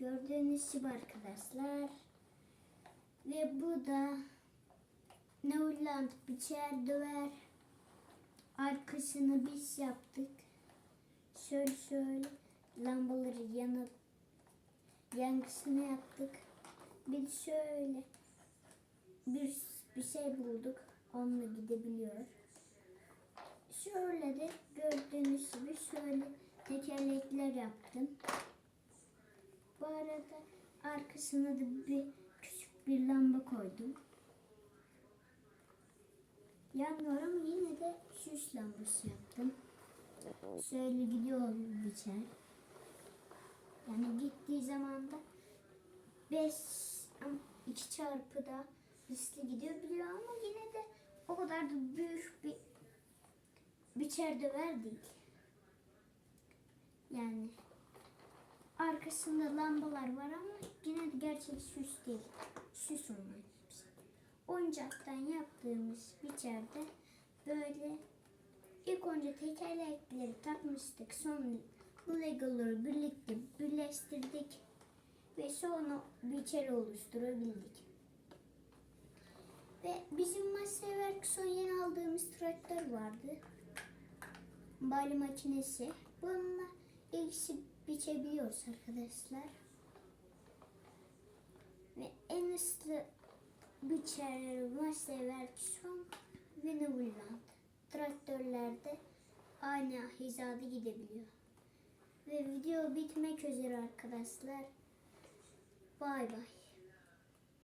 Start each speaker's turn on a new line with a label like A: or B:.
A: Gördüğünüz gibi arkadaşlar. Ve bu da Neuland biçer döver. Arkasını biz yaptık. Şöyle şöyle lambaları yanıp yankısını yaptık. Bir şöyle bir, bir şey bulduk. Onunla gidebiliyor. Şöyle de gördüğünüz gibi şöyle tekerlekler yaptım. Arada arkasına da bir küçük bir lamba koydum. Yanmıyor ama yine de süs lambası yaptım. Şöyle gidiyor biçer. Yani gittiği zaman da 5 2 çarpı da hızlı gidiyor biliyor ama yine de o kadar da büyük bir biçer döver değil. Yani arkasında lambalar var ama yine de gerçek süs değil. Süs onlar hepsi. Oyuncaktan yaptığımız biçerde böyle ilk önce tekerlekleri takmıştık. Sonra bu legoları birlikte birleştirdik ve sonra biçer oluşturabildik. Ve bizim masaya son yeni aldığımız traktör vardı. Bali makinesi. Bununla ikisi biçebiliyoruz arkadaşlar. Ve en hızlı biçer masaya son ve Neverland. Traktörlerde aynı hizada gidebiliyor. Ve video bitmek üzere arkadaşlar. Bay bay.